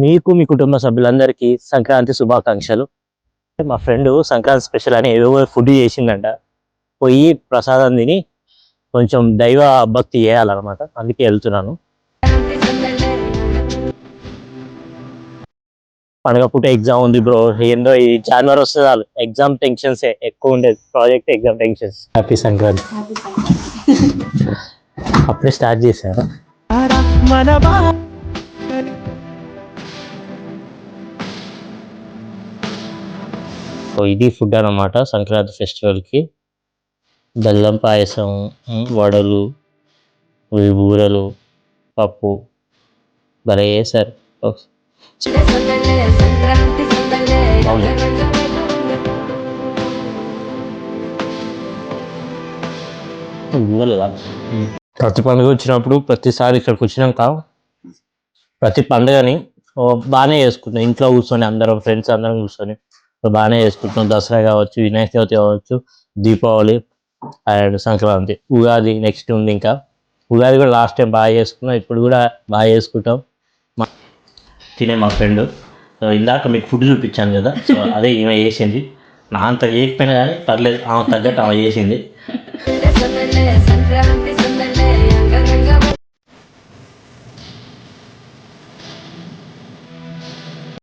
మీకు మీ కుటుంబ సభ్యులందరికీ సంక్రాంతి శుభాకాంక్షలు. మా ఫ్రెండ్ సంక్రాంతి స్పెషల్ అని ఏవేవో ఫుడ్ చేసిందంట. పోయి ప్రసాదం తిని కొంచెం దైవ భక్తి చేయాలన్నమాట. అందుకే వెళ్తున్నాను. పండగ పూట ఎగ్జామ్ ఉంది బ్రో. ఏందో ఈ జనవరి వస్తే చాలు. ఎగ్జామ్ టెన్షన్స్ ఎక్కువ ఉండేది. Project exam tensions happy Sankranti అప్పుడే స్టార్ట్ చేశాను. సో ఇది ఫుడ్ అన్నమాట సంక్రాంతి ఫెస్టివల్కి. బెల్లం పాయసం వడలు బూరలు బూరెలు పప్పు భలే చేశారు. ప్రతి పండుగ వచ్చినప్పుడు ప్రతిసారి ఇక్కడికి వచ్చినాక ప్రతి పండుగని బాగానే చేసుకుంటాం. ఇంట్లో కూర్చొని అందరం ఫ్రెండ్స్ అందరం కూర్చొని. బాగానే చేసుకుంటాం దసరా కావచ్చు వినాయక చవితి కావచ్చు దీపావళి అండ్ సంక్రాంతి. ఉగాది నెక్స్ట్ ఉంది ఇంకా. ఉగాది కూడా లాస్ట్ టైం బాగా చేసుకున్నాం. ఇప్పుడు కూడా బాగా చేసుకుంటాం. మా తినే మా ఫ్రెండ్ సో ఇందాక మీకు ఫుడ్ చూపించాను కదా. సో అదే ఈమె చేసింది. నా అంత చేయకపోయినా కానీ పర్లేదు ఆమె తగ్గట్టు ఆమె చేసింది.